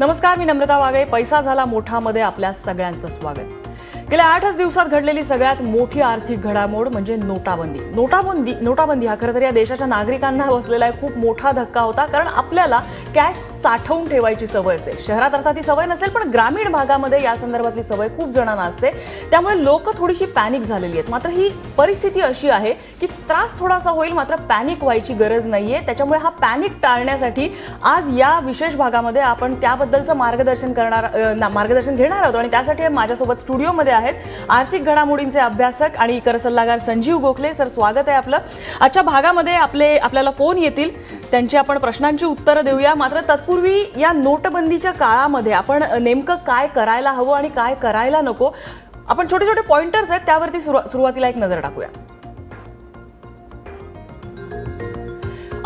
नमस्कार मी नम्रता वागळे पैसा झाला मोठामध्ये आपल्या सगळ्यांचं स्वागत. गेल्या आठच दिवसात घडलेली सगळ्यात मोठी आर्थिक घडामोड म्हणजे नोटाबंदी. नोटाबंदी नोटाबंदी हा खरं तर या देशाच्या नागरिकांना बसलेला खूप मोठा धक्का होता कारण आपल्याला कॅश साठवून ठेवायची सवय असते. शहरात अर्थात ती सवय नसेल पण ग्रामीण भागामध्ये या संदर्भातली सवय खूप जणांना असते. त्यामुळे लोक थोडीशी पॅनिक झालेली आहेत. मात्र ही परिस्थिती अशी आहे की त्रास थोडासा होईल मात्र पॅनिक व्हायची गरज नाहीये. त्याच्यामुळे हा पॅनिक टाळण्यासाठी आज या विशेष भागामध्ये आपण त्याबद्दलचं मार्गदर्शन करणार मार्गदर्शन घेणार आहोत. आणि त्यासाठी माझ्यासोबत स्टुडिओमध्ये आहेत. आर्थिक घडामोडींचे अभ्यासक आणि कर सल्लागार संजीव गोखले. सर स्वागत आहे आपलं. आजच्या भागामध्ये आपले आपल्याला फोन येतील. त्यांची आपण प्रश्नांची उत्तरं देऊया. मात्र तत्पूर्वी या नोटबंदीच्या काळामध्ये आपण नेमकं काय करायला हवं आणि काय करायला नको? आपण छोटे छोटे पॉइंटर्स आहेत त्यावरती सुरुवातीला एक नजर टाकूया.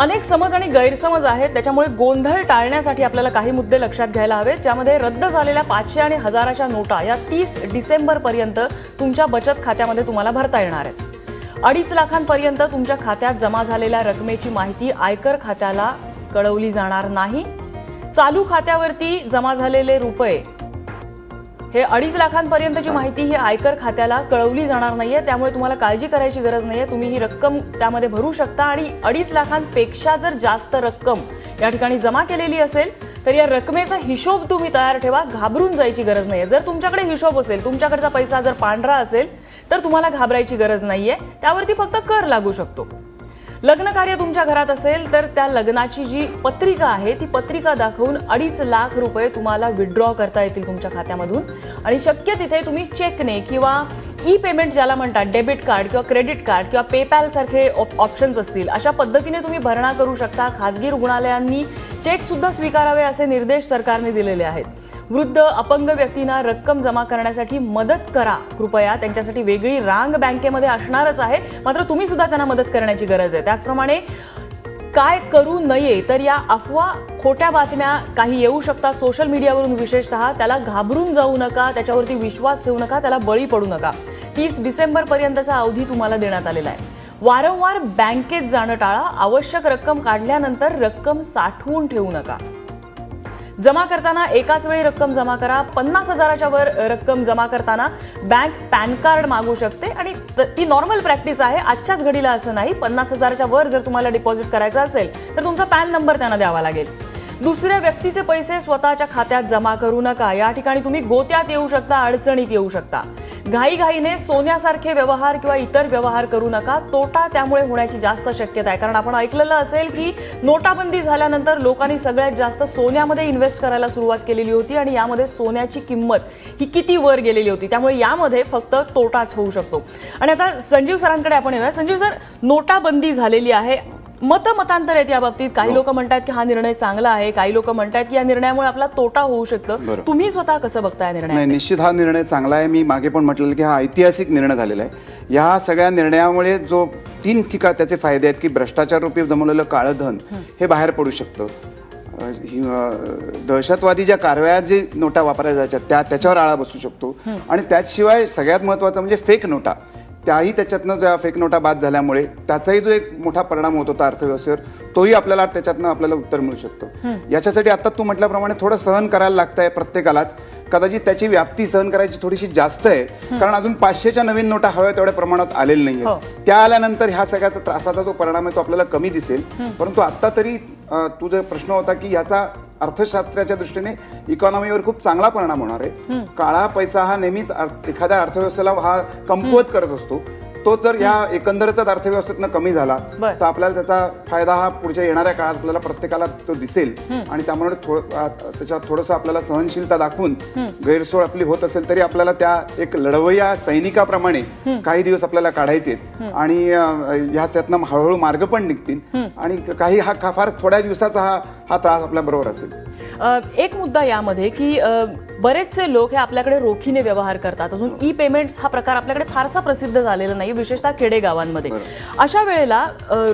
अनेक समज आणि गैरसमज आहेत. त्याच्यामुळे गोंधळ टाळण्यासाठी आपल्याला काही मुद्दे लक्षात घ्यायला हवेत. ज्यामध्ये रद्द झालेल्या पाचशे आणि हजाराच्या नोटा या तीस डिसेंबरपर्यंत तुमच्या बचत खात्यामध्ये तुम्हाला भरता येणार आहेत. अडीच लाखांपर्यंत तुमच्या खात्यात जमा झालेल्या रकमेची माहिती आयकर खात्याला कळवली जाणार नाही. चालू खात्यावरती जमा झालेले रुपये हे अडीच लाखांपर्यंतची माहिती ही आयकर खात्याला कळवली जाणार नाहीये त्यामुळे तुम्हाला काळजी करायची गरज नाहीये. तुम्ही ही रक्कम त्यामध्ये भरू शकता आणि अडीच लाखांपेक्षा जर जास्त रक्कम या ठिकाणी जमा केलेली असेल तर या रकमेचा हिशोब तुम्ही तयार ठेवा घाबरून जायची गरज नाहीये. जर तुमच्याकडे हिशोब असेल तुमच्याकडचा पैसा जर पांढरा असेल तर तुम्हाला घाबरायची गरज नाहीये. त्यावरती फक्त कर लागू शकतो. लग्न कार्य तुमच्या घरात असेल तर त्या लग्नाची जी पत्रिका आहे ती पत्रिका दाखवून अडीच लाख रुपये तुम्हाला विड्रॉ करता येतील तुमच्या खात्यामधून. आणि शक्य तिथे तुम्ही चेकने किंवा ई पेमेंट ज्याला म्हणतात डेबिट कार्ड किंवा क्रेडिट कार्ड किंवा पेपॅल सारखे ऑप्शन्स असतील अशा पद्धतीने तुम्ही भरणा करू शकता खाजगी रुग्णालयांनी चेक सुद्धा स्वीकारावे असे निर्देश सरकारने दिलेले आहेत. वृद्ध अपंग व्यक्तींना रक्कम जमा करण्यासाठी मदत करा. कृपया त्यांच्यासाठी वेगळी रांग बँकेमध्ये असणारच आहे. मात्र तुम्ही सुद्धा त्यांना मदत करण्याची गरज आहे. त्याचप्रमाणे काय करू नये तर या अफवा खोट्या बातम्या काही येऊ शकतात. सोशल मीडियावरून विशेषतः त्याला घाबरून जाऊ नका त्याच्यावरती विश्वास ठेवू नका त्याला बळी पडू नका. तीस डिसेंबर पर्यंतचा अवधी तुम्हाला देण्यात आलेला आहे. वारंवार बँकेत जाणं टाळा आवश्यक रक्कम काढल्यानंतर रक्कम साठवून ठेवू नका. जमा करताना एकाच वेळी रक्कम जमा करा. पन्नास हजाराच्या वर रक्कम जमा करताना बँक पॅन कार्ड मागू शकते आणि ती नॉर्मल प्रॅक्टिस आहे. आजच्याच घडीला असं नाही. पन्नास हजाराच्या वर जर तुम्हाला डिपॉझिट करायचं असेल तर तुमचा पॅन नंबर त्यांना द्यावा लागेल. दुसऱ्या व्यक्तीचे पैसे स्वतःच्या खात्यात जमा करू नका. या ठिकाणी तुम्ही गोत्यात येऊ शकता अडचणीत येऊ शकता. घाईघाईने सोन्यासारखे व्यवहार किंवा इतर व्यवहार करू नका. तोटा त्यामुळे होण्याची जास्त शक्यता आहे. कारण आपण ऐकलेलं असेल की नोटाबंदी झाल्यानंतर लोकांनी सगळ्यात जास्त सोन्यामध्ये इन्व्हेस्ट करायला सुरुवात केलेली होती आणि यामध्ये सोन्याची किंमत ही किती वर गेलेली होती. त्यामुळे यामध्ये फक्त तोटाच होऊ शकतो. आणि आता संजीव सरांकडे आपण येऊया. संजीव सर नोटाबंदी झालेली आहे. मत मतांतर आहेत या बाबतीत. काही लोक म्हणतात की हा निर्णय चांगला आहे काही लोक म्हणतात की या निर्णयामुळे आपला तोटा होऊ शकतं. तुम्ही स्वतः कसं बघताय या निर्णय नाही निश्चित हा निर्णय चांगला आहे. मी मागे पण म्हटलेलं की हा ऐतिहासिक निर्णय झालेला आहे. या सगळ्या निर्णयामुळे जो तीन ठिकाण त्याचे फायदे आहेत की भ्रष्टाचार रूपी जमवलेलं काळं धन हे. बाहेर पडू शकतं. ही, दहशतवादी ज्या कारवाया जे नोटा वापरल्या जायच्या त्या त्याच्यावर आळा बसू शकतो. आणि त्याशिवाय सगळ्यात महत्त्वाचं म्हणजे फेक नोटा. त्याही त्याच्यातनं ज्या फेक नोटा बाद झाल्यामुळे त्याचाही जो एक मोठा परिणाम होत होता अर्थव्यवस्थेवर तोही आपल्याला त्याच्यातनं आपल्याला उत्तर मिळू शकतं. याच्यासाठी आता तू म्हटल्याप्रमाणे थोडं सहन करायला लागतंय प्रत्येकालाच. कदाचित त्याची व्याप्ती सहन करायची थोडीशी जास्त आहे कारण अजून पाचशेच्या नवीन नोटा हव्या तेवढ्या प्रमाणात आलेल्या हो. नाही त्या आल्यानंतर ह्या सगळ्याचा त्रासाचा जो परिणाम आहे तो आपल्याला कमी दिसेल. परंतु आता तरी तुझा प्रश्न होता की याचा अर्थशास्त्राच्या दृष्टीने इकॉनॉमीवर खूप चांगला परिणाम होणार आहे. काळा पैसा हा नेहमीच एखाद्या अर्थव्यवस्थेला हा कमकुवत करत असतो. तो जर या एकंदरच अर्थव्यवस्थेतनं कमी झाला बर. तर आपल्याला त्याचा फायदा हा पुढच्या येणाऱ्या काळात आपल्याला प्रत्येकाला तो दिसेल. आणि त्यामुळे थोडं आ- त्याच्यात थोडंसं आपल्याला सहनशीलता दाखवून गैरसोय आपली होत असेल तरी आपल्याला त्या एक लढवय्या सैनिकाप्रमाणे काही दिवस आपल्याला काढायचे आणि अ, ह्या त्यातनं हळूहळू मार्ग पण निघतील. आणि काही हा फार थोड्या दिवसाचा हा हा त्रास आपल्या बरोबर असेल. अ, एक मुद्दा यामध्ये की अ, बरेचसे लोक हे आपल्याकडे रोखीने व्यवहार करतात. अजून ई पेमेंट्स हा प्रकार आपल्याकडे फारसा प्रसिद्ध झालेला नाही विशेषतः खेडेगावांमध्ये. अशा वेळेला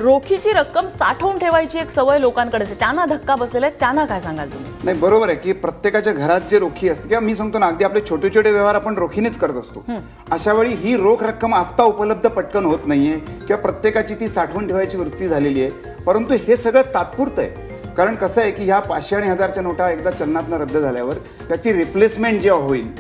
रोखीची रक्कम साठवून ठेवायची एक सवय लोकांकडे असते. त्यांना धक्का बसलेला आहे त्यांना काय सांगाल तुम्ही? नाही बरोबर आहे की प्रत्येकाच्या घरात जे रोखी असते किंवा मी सांगतो ना अगदी आपले छोटे छोटे व्यवहार आपण रोखीनेच करत असतो. अशा वेळी ही रोख रक्कम आत्ता उपलब्ध पटकन होत नाहीये किंवा प्रत्येकाची ती साठवून ठेवायची वृत्ती झालेली आहे. परंतु हे सगळं तात्पुरतं आहे. कारण कसं आहे की ह्या पाचशे आणि हजारच्या नोटा एकदा चलनातनं रद्द झाल्यावर त्याची रिप्लेसमेंट जेव्हा होईल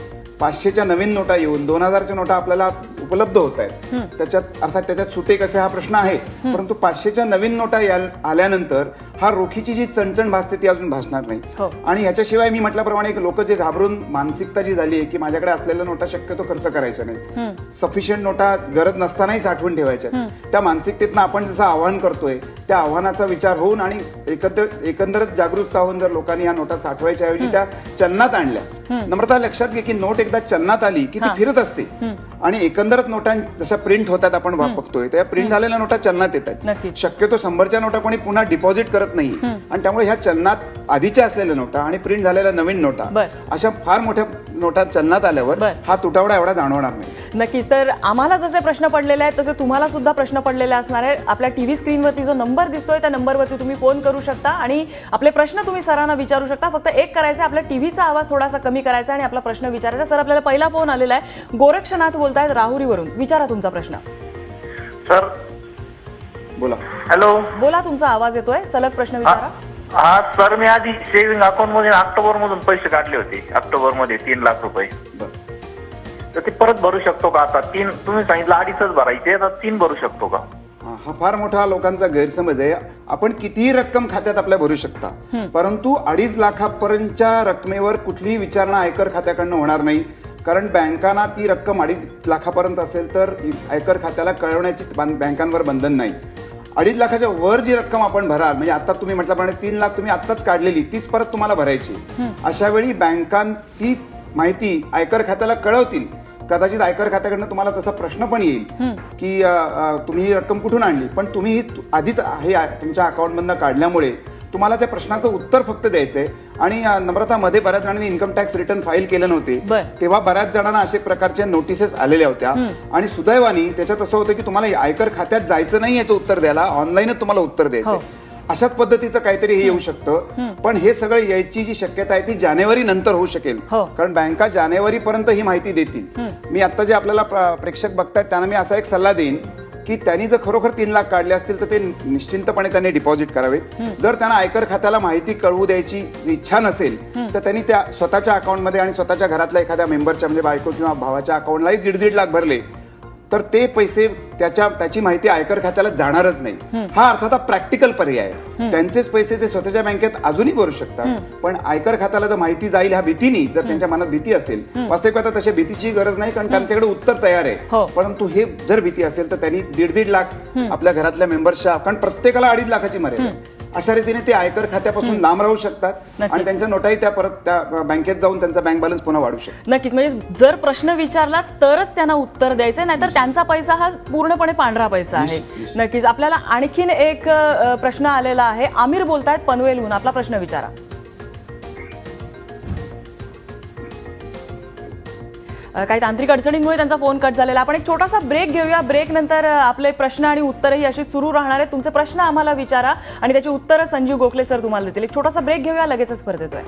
पाचशेच्या नवीन नोटा येऊन दोन हजारच्या नोटा आपल्याला उपलब्ध होत आहेत. त्याच्यात अर्थात त्याच्यात सुटे कसे हा प्रश्न आहे. परंतु पाचशेच्या नवीन नोटा आल्यानंतर हा रोखीची जी चणचण भासते ती अजून भासणार हो. नाही आणि ह्याच्याशिवाय मी म्हटल्याप्रमाणे लोक जे घाबरून मानसिकता जी झाली आहे की माझ्याकडे असलेल्या नोटा शक्यतो खर्च करायच्या नाही. सफिशियंट नोटा गरज नसतानाही साठवून ठेवायच्या. त्या मानसिकतेतनं आपण जसं आव्हान करतोय त्या आव्हानाचा विचार होऊन आणि एकत्र एकंदरच जागरूकता होऊन जर लोकांनी या नोटा साठवायच्या ऐवजी त्या चलनात आणल्या. नम्रता लक्षात घे की नोट एकदा चलनात आली की ती फिरत असते. आणि एकंदरच नोटां जशा प्रिंट होतात आपण बघतोय त्या प्रिंट झालेल्या नोटा चलनात येतात. नक्कीच. शक्यतो शंभरच्या नोटा कोणी पुन्हा डिपॉझिट करत नाही. आणि त्यामुळे ह्या चलनात आधीच्या असलेल्या नोटा आणि प्रिंट झालेल्या नवीन नोटा बर. अशा फार मोठ्या नोटा चलनात आल्यावर बर. हा तुटवडा एवढा जाणवणार नाही. नक्कीच. तर आम्हाला जसे प्रश्न पडलेले आहेत तसे तुम्हाला सुद्धा प्रश्न पडलेले असणार आहे आपल्या टीव्ही स्क्रीनवरती जो नंबर दिसतोय त्या नंबरवरती तुम्ही फोन करू शकता आणि आपले प्रश्न तुम्ही सरांना विचारू शकता. फक्त एक करायचं आपल्या टीव्हीचा आवाज थोडासा कमी करायचा आणि आपला प्रश्न विचारायचा. सर आपल्याला पहिला फोन आलेला आहे. गोरक्षनाथ बोलतायत राहुरीवरून. विचारा तुमचा प्रश्न. सर बोला. हॅलो. बोला तुमचा आवाज येतोय? सलग प्रश्न विचारा. हा सर मी आधी सेव्हिंग अकाउंटमध्ये ऑक्टोबर मधून पैसे काढले होते. ऑक्टोबरमध्ये तीन लाख रुपये. बरं. तर ते परत भरू शकतो का आता? तीन तुम्ही सांगितलं अडीचच भरायचे आता तीन भरू शकतो का? हा हा फार मोठा लोकांचा गैरसमज आहे. आपण कितीही रक्कम खात्यात आपल्या भरू शकता. परंतु अडीच लाखापर्यंतच्या रकमेवर कुठलीही विचारणा आयकर खात्याकडनं होणार नाही. कारण बँकांना ती रक्कम अडीच लाखापर्यंत असेल तर आयकर खात्याला कळवण्याची बँकांवर बंधन नाही. अडीच लाखाच्या वर जी रक्कम आपण भराल म्हणजे आता तुम्ही म्हटल्याप्रमाणे तीन लाख तुम्ही आत्ताच काढलेली तीच परत तुम्हाला भरायची. अशा वेळी बँकां ती माहिती आयकर खात्याला कळवतील. कदाचित आयकर खात्याकडनं तुम्हाला तसा प्रश्न पण येईल की तुम्ही ही रक्कम कुठून आणली? पण तुम्ही ही आधीच हे तुमच्या अकाउंटमधनं काढल्यामुळे तुम्हाला त्या प्रश्नाचं उत्तर फक्त द्यायचंय. आणि अ, नम्रतामध्ये बऱ्याच जणांनी इन्कम टॅक्स रिटर्न फाईल केले नव्हते. तेव्हा बऱ्याच जणांना असे प्रकारच्या नोटिसेस आलेल्या होत्या. आणि सुदैवानी त्याच्यात असं होतं की तुम्हाला आयकर खात्यात जायचं नाही याचं उत्तर द्यायला ऑनलाईनच तुम्हाला उत्तर हो. द्यायचं अशाच पद्धतीचं काहीतरी हे येऊ शकतं. पण हे सगळं यायची जी शक्यता आहे ती जानेवारी नंतर होऊ शकेल. हो. कारण बँका जानेवारी पर्यंत ही माहिती देतील. मी आता जे आपल्याला प्र- प्रेक्षक बघतायत त्यांना मी असा एक सल्ला देईन की त्यांनी जर खरोखर तीन लाख काढले असतील तर ते निश्चिंतपणे त्यांनी डिपॉझिट करावेत जर त्यांना आयकर खात्याला माहिती कळवू द्यायची इच्छा नसेल तर त्यांनी त्या स्वतःच्या अकाउंटमध्ये आणि स्वतःच्या घरातल्या एखाद्या मेंबरच्या म्हणजे बायको किंवा भावाच्या अकाउंटलाही दीड दीड लाख भरले. तर ते पैसे त्याच्या त्याची माहिती आयकर खात्याला जाणारच नाही. हा अर्थात प्रॅक्टिकल पर्याय आहे. त्यांचेच पैसे ते स्वतःच्या बँकेत अजूनही भरू शकतात. पण आयकर खात्याला जर माहिती जाईल ह्या भीतीनी जर त्यांच्या मनात भीती असेल वास्तविक आता तशा भीतीची गरज नाही कारण त्यांच्याकडे उत्तर तयार हो. आहे परंतु हे जर भीती असेल तर त्यांनी दीड दीड लाख आपल्या घरातल्या मेंबर्सच्या कारण प्रत्येकाला अडीच लाखाची मर्यादा. अशा रीतीने ते आयकर खात्यापासून लांब राहू शकतात. आणि त्यांच्या नोटाही त्या परत त्या बँकेत जाऊन त्यांचा बँक बॅलन्स पुन्हा वाढू शकतो. नक्कीच. म्हणजे जर प्रश्न विचारला तरच त्यांना उत्तर द्यायचंय नाहीतर त्यांचा पैसा हा पूर्णपणे पांढरा पैसा आहे. नक्कीच. आपल्याला आणखीन एक प्रश्न आलेला आहे. आमिर बोलतायत पनवेलहून. आपला प्रश्न विचारा. काही तांत्रिक अडचणींमुळे त्यांचा फोन कट झालेला. आपण एक छोटासा ब्रेक घेऊया. ब्रेक नंतर आपले प्रश्न आणि उत्तरही अशी सुरू राहणार आहेत. तुमचे प्रश्न आम्हाला विचारा आणि त्याची उत्तरं संजीव गोखले सर तुम्हाला देतील. एक छोटासा ब्रेक घेऊया. लगेचच परत येतोय.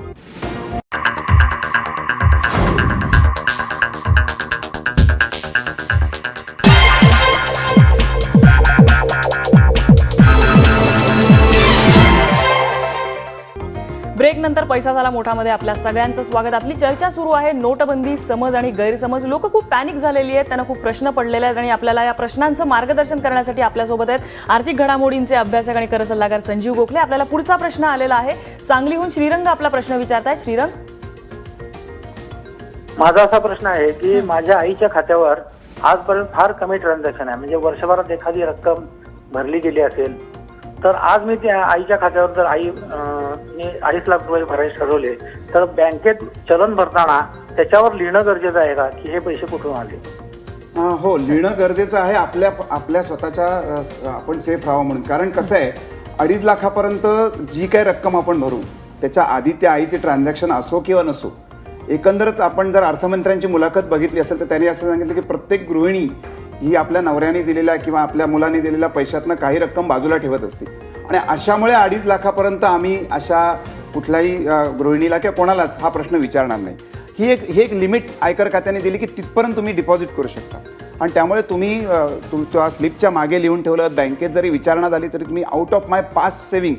नंतर पैसा झाला मोठामध्ये आपल्या सगळ्यांचं स्वागत. आपली चर्चा सुरू आहे. नोटबंदी समज आणि गैरसमज. लोक खूप पॅनिक झालेली आहेत. त्यांना खूप प्रश्न पडलेले आहेत आणि आपल्याला या प्रश्नांचं मार्गदर्शन करण्यासाठी आपल्यासोबत आहेत आर्थिक घडामोडींचे अभ्यासक आणि कर सल्लागार संजीव गोखले. आपल्याला पुढचा प्रश्न आलेला आहे. सांगलीहून श्रीरंग आपला प्रश्न विचारत आहे श्रीरंग? माझा असा प्रश्न आहे की माझ्या आईच्या खात्यावर आजपर्यंत फार कमी ट्रान्झॅक्शन आहे. म्हणजे वर्षभरात एखादी रक्कम भरली गेली असेल तर आज मी त्या आईच्या खात्यावर जर आई ने अडीच लाख रुपये भरायचे ठरवले तर बँकेत चलन भरताना त्याच्यावर लिहिणं गरजेचं आहे का? की हे पैसे कुठून आले? हो लिहिणं गरजेचं आहे आपल्या आपल्या स्वतःच्या आपण सेफ राहावं म्हणून. कारण कसं आहे अडीच लाखापर्यंत जी काही रक्कम आपण भरू त्याच्या आधी त्या आईचे ट्रान्झॅक्शन असो किंवा नसो एकंदरच आपण जर अर्थमंत्र्यांची मुलाखत बघितली असेल तर त्यांनी असं सांगितलं की प्रत्येक गृहिणी ही आपल्या नवऱ्याने दिलेल्या किंवा आपल्या मुलाने दिलेल्या पैशातनं काही रक्कम बाजूला ठेवत असते आणि अशामुळे अडीच लाखापर्यंत आम्ही अशा कुठल्याही गृहिणीला किंवा कोणालाच हा प्रश्न विचारणार नाही. ही एक ही एक लिमिट आयकर खात्याने दिली की तिथपर्यंत तुम्ही डिपॉझिट करू शकता. आणि त्यामुळे तुम्ही तुमच्या स्लिपच्या मागे लिहून ठेवलं बँकेत जरी विचारणा झाली तरी तुम्ही out of my past saving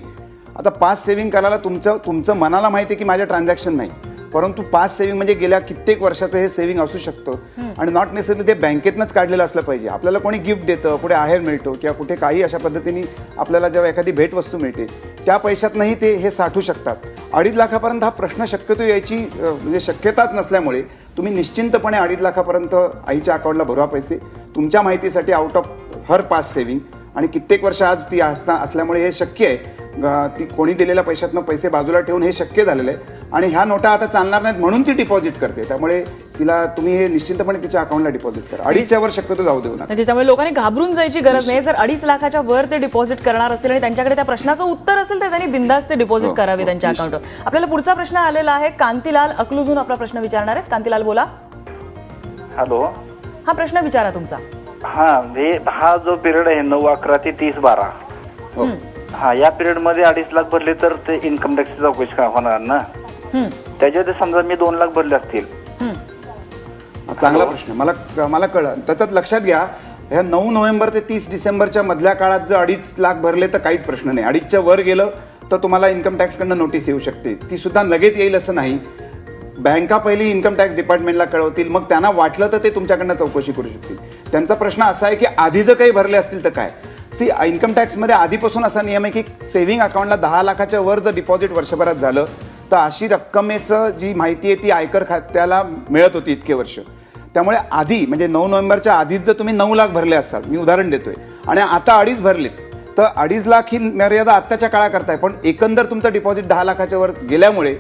आता पास्ट सेव्हिंग करायला तुमचं तुमचं मनाला माहिती आहे की माझ्या ट्रान्झॅक्शन नाही. परंतु पाच सेव्हिंग म्हणजे गेल्या कित्येक वर्षाचं हे सेव्हिंग असू शकतं. आणि नॉट नेसेसरी ते बँकेतनंच काढलेलं असलं पाहिजे. आपल्याला कोणी गिफ्ट देतं कुठे आहेर मिळतो किंवा कुठे काही अशा पद्धतीने आपल्याला जेव्हा एखादी भेटवस्तू मिळते त्या पैशातनंही ते हे साठू शकतात. अडीच लाखापर्यंत हा प्रश्न शक्यतो यायची म्हणजे शक्यताच नसल्यामुळे तुम्ही निश्चिंतपणे अडीच लाखापर्यंत आईच्या अकाउंटला भरवा पैसे. तुमच्या माहितीसाठी out of her pass saving आणि कित्येक वर्ष आज ती असता असल्यामुळे हे शक्य आहे. ती कोणी दिलेल्या पैशातनं पैसे बाजूला ठेवून हे शक्य झालेलं आहे. आणि ह्या नोटा आता चालणार नाहीत म्हणून ती डिपॉझिट करते. त्यामुळे तिला तुम्ही हे निश्चितपणे तिच्या अकाउंटला डिपॉझिट करा. अडीचच्या वर शक्यतो जाऊ देऊ नका. त्यामुळे लोकांनी घाबरून जायची गरज नाही. जर अडीच लाखाच्या वर ते डिपॉझिट करणार असतील आणि त्यांच्याकडे त्या प्रश्नाचं उत्तर असेल तर त्यांनी बिंदास ते डिपॉझिट हो, करावे हो, त्यांच्या. अकाउंटवर आपल्याला पुढचा प्रश्न आलेला आहे. कांतीलाल अकलूजून आपला प्रश्न विचारणार आहेत. कांतीलाल बोला. हॅलो. हा प्रश्न विचारा तुमचा. हा म्हणजे हा जो पिरियड आहे नऊ अकरा ते तीस बारा. हो हा या पिरियडमध्ये अडीच लाख भरले तर ते इन्कम टॅक्सची चौकशी का होणार ना? त्याच्यात समजा मी दोन लाख भरले असतील. हम्म. चांगला प्रश्न. मला मला कळलं. त्याच्यात लक्षात घ्या ह्या नऊ नोव्हेंबर ते तीस डिसेंबरच्या मधल्या काळात जर अडीच लाख भरले तर काहीच प्रश्न नाही. अडीचच्या वर गेलं तर तुम्हाला इन्कम टॅक्सकडनं नोटीस येऊ शकते. ती सुद्धा लगेच येईल असं नाही. बँका पहिली इन्कम टॅक्स डिपार्टमेंटला कळवतील मग त्यांना वाटलं तर ते तुमच्याकडनं चौकशी करू शकतील. त्यांचा प्रश्न असा आहे की आधी जर काही भरले असतील तर काय? सी इन्कम टॅक्समध्ये आधीपासून असा नियम आहे की सेव्हिंग अकाउंटला दहा लाखाच्या वर जर डिपॉझिट वर्षभरात झालं तर अशी रक्कमेचं जी माहिती आहे ती आयकर खात्याला मिळत होती इतके वर्ष. त्यामुळे आधी म्हणजे नऊ नोव्हेंबरच्या आधीच जर तुम्ही नऊ लाख भरले असाल मी उदाहरण देतोय आणि आता अडीच भरलेत तर अडीच लाख ही मर्यादा आत्ताच्या काळा करताय पण एकंदर तुमचं डिपॉझिट दहा लाखाच्या वर गेल्यामुळे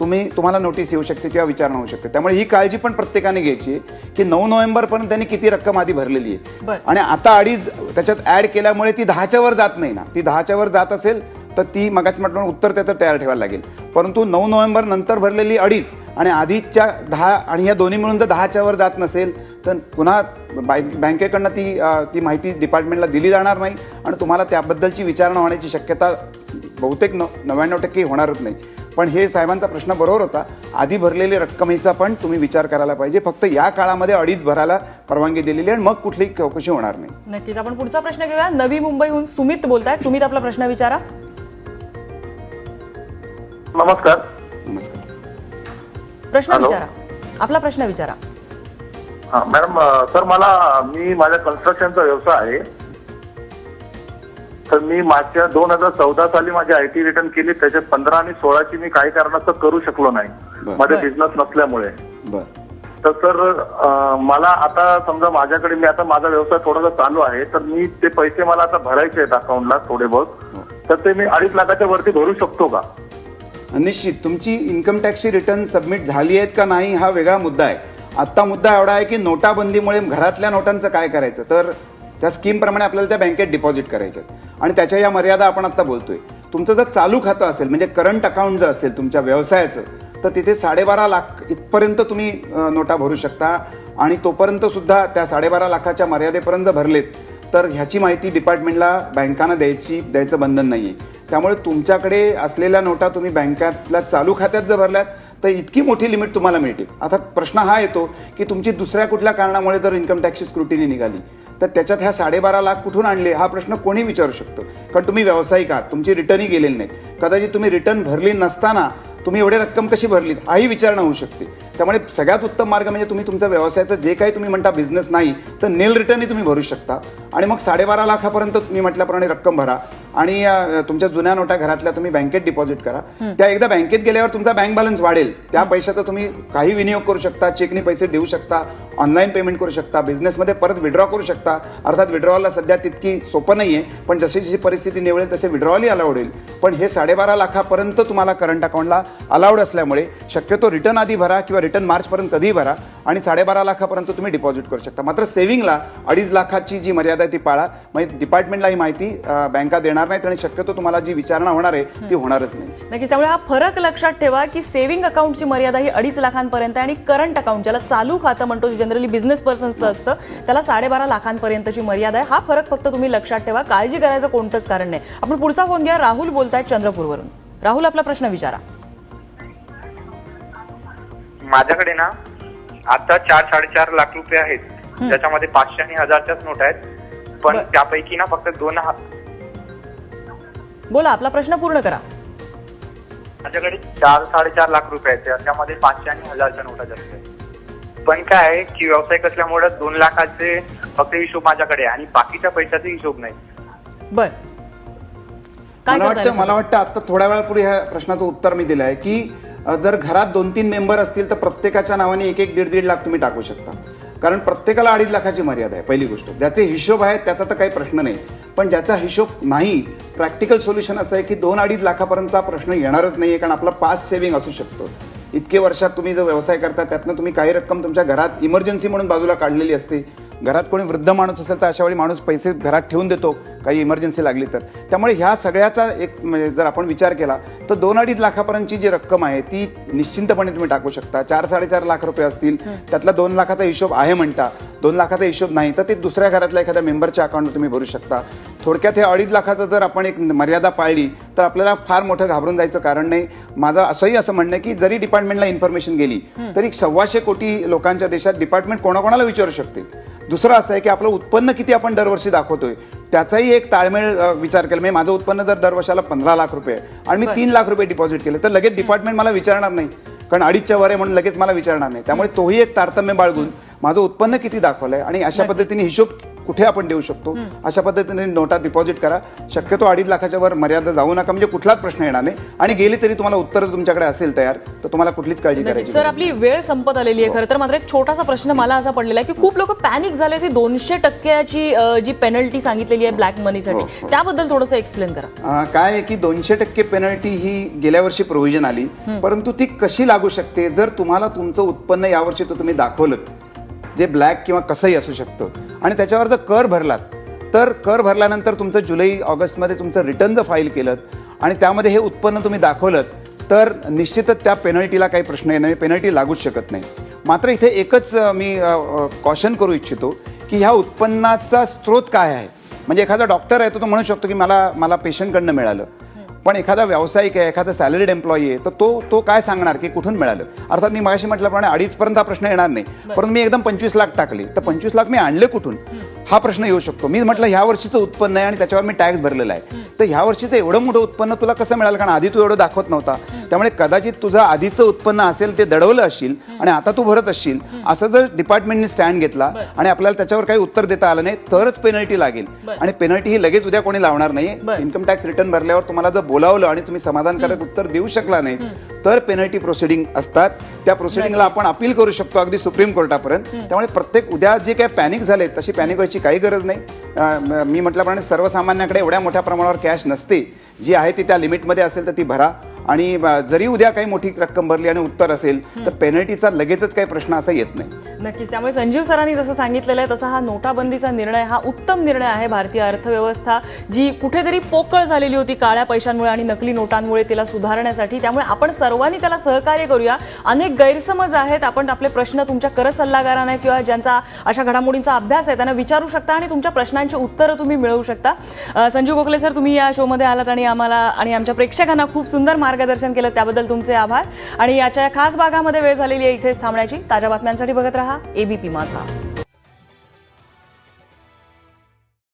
तुम्ही तुम्हाला नोटीस येऊ शकते किंवा विचारणा होऊ शकते. त्यामुळे ही काळजी पण प्रत्येकाने घ्यायची आहे की नऊ नोव्हेंबरपर्यंत त्यांनी किती रक्कम आधी भरलेली. आहे. आणि आता अडीच त्याच्यात ॲड केल्यामुळे ती दहाच्या वर जात नाही ना. ती दहाच्या वर जात असेल तर ती मगाच म्हटलं उत्तर त्याचं तयार ठेवायला लागेल. परंतु नऊ नोव्हेंबर नंतर भरलेली अडीच आणि आधीच्या दहा आणि या दोन्ही मिळून जर दहाच्या वर जात नसेल तर पुन्हा बाय बँकेकडनं ती ती माहिती डिपार्टमेंटला दिली जाणार नाही आणि तुम्हाला त्याबद्दलची विचारणा होण्याची शक्यता बहुतेक न नव्याण्णव टक्के होणारच नाही. पण हे साहेबांचा प्रश्न बरोबर होता. आधी भरलेली रक्कमेचा पण तुम्ही विचार करायला पाहिजे. फक्त या काळामध्ये अडीच भरायला परवानगी दिलेली आहे आणि मग कुठलीही चौकशी होणार नाही. नक्कीच. आपण पुढचा प्रश्न घेऊया. नवी मुंबईहून सुमित बोलताय सुमित आपला प्रश्न विचारा. नमस्कार. प्रश्न हॅलो. विचारा. आपला प्रश्न विचारा. हा, मॅडम अ, सर मला मी माझ्या कन्स्ट्रक्शनचा व्यवसाय आहे. तर मी मागच्या दोन हजार चौदा साली माझी आय टी रिटर्न केली. त्याच्यात पंधरा आणि सोळाची मी काही कारणास्तव करू शकलो नाही. बरं. माझा बरं. बिझनेस नसल्यामुळे. बरं. तर सर अ, मला आता समजा माझ्याकडे मी आता माझा व्यवसाय थोडासा चालू आहे. तर मी ते पैसे मला आता भरायचे आहेत अकाउंटला थोडे बहुत. तर ते मी अडीच लाखाच्या वरती भरू शकतो का? निश्चित तुमची इन्कम टॅक्सची रिटर्न सबमिट झाली आहेत का नाही हा वेगळा मुद्दा आहे. आत्ता मुद्दा एवढा आहे की नोटाबंदीमुळे घरातल्या नोटांचं काय करायचं? तर त्या स्कीमप्रमाणे आपल्याला त्या बँकेत डिपॉझिट करायचे आहेत. आणि त्याच्या या मर्यादा आपण आत्ता बोलतोय. तुमचं जर चालू खातं असेल म्हणजे करंट अकाउंट जर असेल तुमच्या व्यवसायाचं तर तिथे साडेबारा लाख इथपर्यंत तुम्ही नोटा भरू शकता. आणि तोपर्यंत सुद्धा त्या साडेबारा लाखाच्या मर्यादेपर्यंत भरलेत. तर ह्याची माहिती डिपार्टमेंटला बँकांना द्यायची द्यायचं बंधन नाही आहे त्यामुळे तुमच्याकडे असलेल्या नोटा तुम्ही बँकातल्या चालू खात्यात जर भरल्यात तर इतकी मोठी लिमिट तुम्हाला मिळते आता प्रश्न हा येतो की तुमची दुसऱ्या कुठल्या कारणामुळे जर इन्कम टॅक्सची स्क्रुटिनी निघाली तर त्याच्यात ह्या साडेबारा लाख कुठून आणले हा प्रश्न कोणी विचारू शकतो? कारण तुम्ही व्यावसायिक आहात तुमची रिटर्नही गेलेली नाही. कदाचित तुम्ही रिटर्न भरली नसताना तुम्ही एवढी रक्कम कशी भरली हाही विचारणा होऊ शकते. त्यामुळे सगळ्यात उत्तम मार्ग म्हणजे तुम्ही तुमच्या व्यवसायाचं जे काही तुम्ही म्हणता बिझनेस नाही तर नेल रिटर्नही तुम्ही भरू शकता. आणि मग साडेबारा लाखापर्यंत तुम्ही म्हटल्याप्रमाणे रक्कम भरा. आणि तुमच्या जुन्या नोटा घरातल्या तुम्ही बँकेत डिपॉझिट करा. त्या एकदा बँकेत गेल्यावर तुमचा बँक बॅलन्स वाढेल. त्या पैशाचा तुम्ही काही विनियोग करू शकता चेकनी पैसे देऊ शकता ऑनलाईन पेमेंट करू शकता बिझनेसमध्ये परत विड्रॉ करू शकता. अर्थात विड्रॉला सध्या तितकी सोपं नाही आहे पण जशी जशी परिस्थिती निवडेल तसे विड्रॉलही अलाउड होईल. पण हे साडेबारा लाखापर्यंत तुम्हाला करंट अकाउंटला अलाउड असल्यामुळे शक्यतो रिटर्न आधी भरा किंवा रिटर्न मार्चपर्यंत कधीही भरा आणि साडेबारा लाखापर्यंत तुम्ही डिपॉझिट करू शकता. मात्र सेव्हिंगला अडीच लाखाची जी मर्यादा आहे ती पाळा. म्हणजे डिपार्टमेंटला ही माहिती बँका देणार नाहीत आणि शक्यतो तुम्हाला जी विचारणा होणार आहे ती होणारच नाही. नक्कीच त्यामुळे हा फरक लक्षात ठेवा की सेव्हिंग अकाउंटची मर्यादा ही अडीच लाखांपर्यंत आहे आणि करंट अकाउंट ज्याला चालू खातं म्हणतो जनरली बिझनेस पर्सनचं असतं त्याला साडेबारा लाखांपर्यंतची मर्यादा आहे. हा फरक फक्त तुम्ही लक्षात ठेवा. काळजी करायचं कोणतंच कारण नाही. आपण पुढचा फोन घ्या. राहुल बोलतायत चंद्रपूरवरून. राहुल आपला प्रश्न विचारा. माझ्याकडे ना आता चार साडेचार लाख रुपये आहेत. त्याच्यामध्ये पाचशे आणि हजारच्याच नोट आहेत. पण. त्यापैकी ना फक्त दोन बोला आपला प्रश्न पूर्ण करा. माझ्याकडे चार साडेचार लाख रुपये आहेत. त्याच्यामध्ये पाचशे आणि हजारच्या नोटा जास्त आहेत. पण काय आहे की व्यावसायिक असल्यामुळे दोन लाखाचे फक्त हिशोब माझ्याकडे आहे आणि बाकीच्या पैशाचे हिशोब नाही. बर. काय मला वाटतं मला वाटतं आता थोड्या वेळापूर्वी ह्या प्रश्नाचं उत्तर मी दिलं आहे की जर घरात दोन तीन मेंबर असतील तर प्रत्येकाच्या नावाने एक एक दीड दीड लाख तुम्ही टाकू शकता. कारण प्रत्येकाला अडीच लाखाची मर्यादा आहे पहिली गोष्ट. ज्याचे हिशोब आहेत त्याचा तर काही प्रश्न नाही. पण ज्याचा हिशोब नाही प्रॅक्टिकल सोल्युशन असं आहे की दोन अडीच लाखापर्यंतचा प्रश्न येणारच नाही आहे कारण आपला पास सेव्हिंग असू शकतो. इतके वर्षात तुम्ही जो व्यवसाय करता त्यातनं तुम्ही काही रक्कम तुमच्या घरात इमर्जन्सी म्हणून बाजूला काढलेली असते. घरात कोणी वृद्ध माणूस असेल तर अशा वेळी माणूस पैसे घरात ठेवून देतो काही इमर्जन्सी लागली तर. त्यामुळे ह्या सगळ्याचा एक म्हणजे जर आपण विचार केला तर दोन अडीच लाखापर्यंतची जी रक्कम आहे ती निश्चिंतपणे तुम्ही टाकू शकता. चार साडेचार लाख रुपये असतील त्यातला दोन लाखाचा हिशोब आहे म्हणता दोन लाखाचा हिशोब नाही तर ते दुसऱ्या घरातल्या एखाद्या मेंबरच्या अकाउंटवर तुम्ही भरू शकता. थोडक्यात हे अडीच लाखाचं जर आपण एक मर्यादा पाळली तर आपल्याला फार मोठं घाबरून जायचं कारण नाही. माझं असंही असं म्हणणं की जरी डिपार्टमेंटला इन्फॉर्मेशन गेली तरी सव्वाशे कोटी लोकांच्या देशात डिपार्टमेंट कोणाकोणाला विचारू शकते दुसरं असं आहे की आपलं उत्पन्न किती आपण दरवर्षी दाखवतोय त्याचाही एक ताळमेळ विचार केला. म्हणजे माझं उत्पन्न जर दरवर्षाला पंधरा लाख रुपये आणि मी तीन लाख रुपये डिपॉझिट केले तर लगेच डिपार्टमेंट मला विचारणार नाही. कारण अडीचच्या वर आहे म्हणून लगेच मला विचारणार नाही. त्यामुळे तोही एक तारतम्य बाळगून माझं उत्पन्न किती दाखवलंय आणि अशा पद्धतीने हिशोब कुठे आपण देऊ शकतो? अशा पद्धतीने नोटा डिपॉझिट करा. शक्यतो अडीच लाखाच्या वर मर्यादा जाऊ नका म्हणजे कुठलाच प्रश्न येणार नाही. आणि गेली तरी तुम्हाला उत्तर तुमच्याकडे असेल तयार तर तुम्हाला कुठलीच काळजी करायची सर आपली वेळ संपत आलेली आहे. खरं तर मात्र एक छोटासा प्रश्न मला असा पडलेला आहे की खूप लोक पॅनिक झाले ती दोनशे टक्क्याची जी पेनल्टी सांगितलेली आहे ब्लॅक मनीसाठी त्याबद्दल थोडंसं एक्सप्लेन करा. काय आहे की दोनशे टक्के पेनल्टी ही गेल्या वर्षी प्रोव्हिजन आली. परंतु ती कशी लागू शकते? जर तुम्हाला तुमचं उत्पन्न यावर्षी तर तुम्ही दाखवलं जे ब्लॅक किंवा कसंही असू शकतं. आणि त्याच्यावर जर कर भरलात तर कर भरल्यानंतर तुमचं जुलै ऑगस्टमध्ये तुमचं रिटर्न जर फाईल केलं आणि त्यामध्ये हे उत्पन्न तुम्ही दाखवलं तर निश्चितच त्या पेनल्टीला काही प्रश्न येणार नाही पेनल्टी लागूच शकत नाही. मात्र इथे एकच मी कॉशन करू इच्छितो की ह्या उत्पन्नाचा स्रोत काय आहे? म्हणजे एखादा डॉक्टर आहे तो तो म्हणू शकतो की मला मला पेशंटकडनं मिळालं. पण एखादा व्यावसायिक आहे एखादा सॅलरीड एम्प्लॉई आहे तर तो तो काय सांगणार की कुठून मिळालं? अर्थात मी मागाशी म्हटल्याप्रमाणे अडीचपर्यंत हा प्रश्न येणार नाही. परंतु मी एकदम पंचवीस लाख टाकले. तर पंचवीस लाख मी आणले कुठून? हा. प्रश्न येऊ शकतो. मी म्हटलं ह्या वर्षीचं उत्पन्न आहे आणि त्याच्यावर मी टॅक्स भरलेला आहे. तर ह्या वर्षीचं एवढं मोठं उत्पन्न तुला कसं मिळालं? कारण आधी तू एवढं दाखवत नव्हता. त्यामुळे कदाचित तुझं आधीचं उत्पन्न असेल ते दडवलं असशील आणि आता तू भरत असशील असं जर डिपार्टमेंटने स्टँड घेतला आणि आपल्याला त्याच्यावर काही उत्तर देता आलं नाही तरच पेनल्टी लागेल. आणि पेनल्टी ही लगेच उद्या कोणी लावणार नाही. इन्कम टॅक्स रिटर्न भरल्यावर तुम्हाला जर बोलावलं आणि तुम्ही समाधानकारक उत्तर देऊ शकला नाही तर पेनल्टी प्रोसिडिंग असतात. त्या प्रोसिडिंगला आपण अपील करू शकतो अगदी सुप्रीम कोर्टापर्यंत. त्यामुळे प्रत्येक उद्या जे काही पॅनिक झाले तशी पॅनिक व्हायची काही गरज नाही. मी म्हटल्याप्रमाणे सर्वसामान्याकडे एवढ्या मोठ्या प्रमाणावर कॅश नसते. जी आहे ती त्या लिमिटमध्ये असेल तर ती भरा. आणि जरी उद्या काही मोठी रक्कम भरली आणि उत्तर असेल तर पेनल्टीचा लगेचच काही प्रश्न असा येत नाही. नक्कीच. त्यामुळे संजीव सरांनी जसं सांगितलेलं आहे तसा हा नोटाबंदीचा निर्णय हा उत्तम निर्णय आहे भारतीय अर्थव्यवस्था जी कुठेतरी पोकळ झालेली होती काळ्या पैशांमुळे आणि नकली नोटांमुळे तिला सुधारण्यासाठी. त्यामुळे आपण सर्वांनी त्याला सहकार्य करूया. अनेक गैरसमज आहेत. आपण आपले प्रश्न तुमच्या कर सल्लागारांना किंवा ज्यांचा अशा घडामोडींचा अभ्यास आहे त्यांना विचारू शकता आणि तुमच्या प्रश्नांची उत्तरं तुम्ही मिळवू शकता. संजीव गोखले सर तुम्ही या शोमध्ये आलात आणि आम्हाला आणि आमच्या प्रेक्षकांना खूप सुंदर मार्गदर्शन केलं. त्याबद्दल तुमचे आभार. आणि याच्या खास भागामध्ये वेळ झालेली आहे इथेच थांबण्याची. ताज्या बातम्यांसाठी बघत राहा. एबीपी माझा.